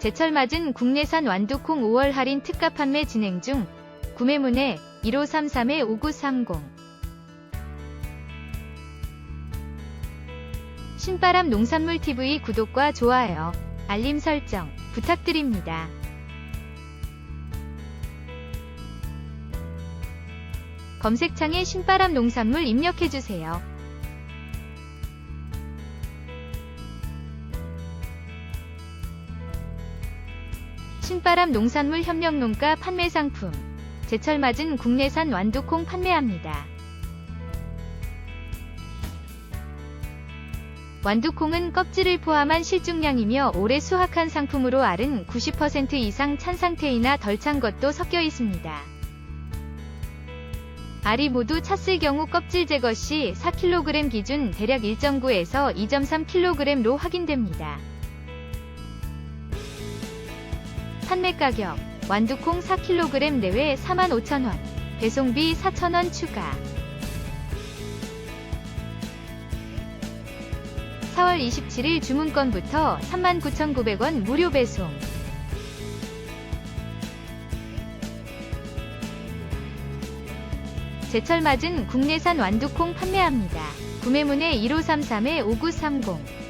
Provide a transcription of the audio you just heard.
제철 맞은 국내산 완두콩 5월 할인 특가 판매 진행 중. 구매 문의 1533-5930. 신바람 농산물 TV 구독과 좋아요, 알림 설정 부탁드립니다. 검색창에 신바람 농산물 입력해주세요. 신바람 농산물 협력농가 판매 상품. 제철 맞은 국내산 완두콩 판매합니다. 완두콩은 껍질을 포함한 실중량이며 오래 수확한 상품으로 알은 90% 이상 찬 상태이나 덜 찬 것도 섞여 있습니다. 알이 모두 찼을 경우 껍질 제거 시 4kg 기준 대략 1.9에서 2.3kg로 확인됩니다. 판매 가격 완두콩 4kg 내외 45,000원 배송비 4,000원 추가. 4월 27일 주문건부터 39,900원 무료 배송. 제철 맞은 국내산 완두콩 판매합니다. 구매 문의 1533-5930